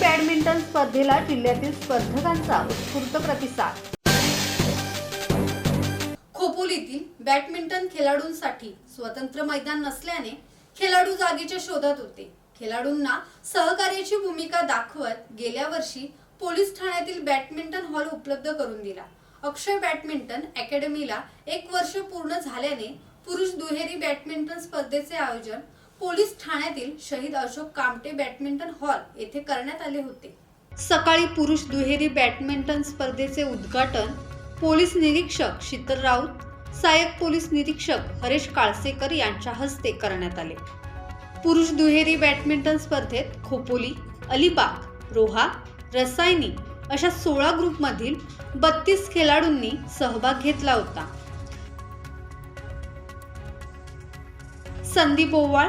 Badminton स्पर्धेला जिल्ह्यातील स्पर्धकांचा उत्स्फूर्त प्रतिसाद. खोपोलीतील बॅडमिंटन खेळाडूंसाठी स्वतंत्र मैदान नसल्याने खेळाडू जागेच्या शोधात होते. खेळाडूंना सहकार्याची भूमिका दाखवत गेल्या वर्षी पोलीस ठाण्यातील बॅडमिंटन हॉल उपलब्ध करून दिला. अक्षय बॅडमिंटन अकॅडमीला एक वर्ष पूर्ण झाल्याने पुरुष दुहेरी बॅडमिंटन स्पर्धेचे आयोजन पोलीस ठाण्यातील शहीद अशोक कामटे बॅडमिंटन हॉल येथे करण्यात आले होते. सकाळी पुरुष दुहेरी बॅडमिंटन स्पर्धेचे उद्घाटन पोलीस निरीक्षक शीतल राऊत सहाय्यक पोलीस निरीक्षक हरेश काळसेकर यांच्या हस्ते करण्यात आले. पुरुष दुहेरी बॅडमिंटन स्पर्धेत खोपोली अलिबाग रोहा रसायनी अशा सोळा ग्रुपमधील बत्तीस खेळाडूंनी सहभाग घेतला होता. संदीप ओवाळ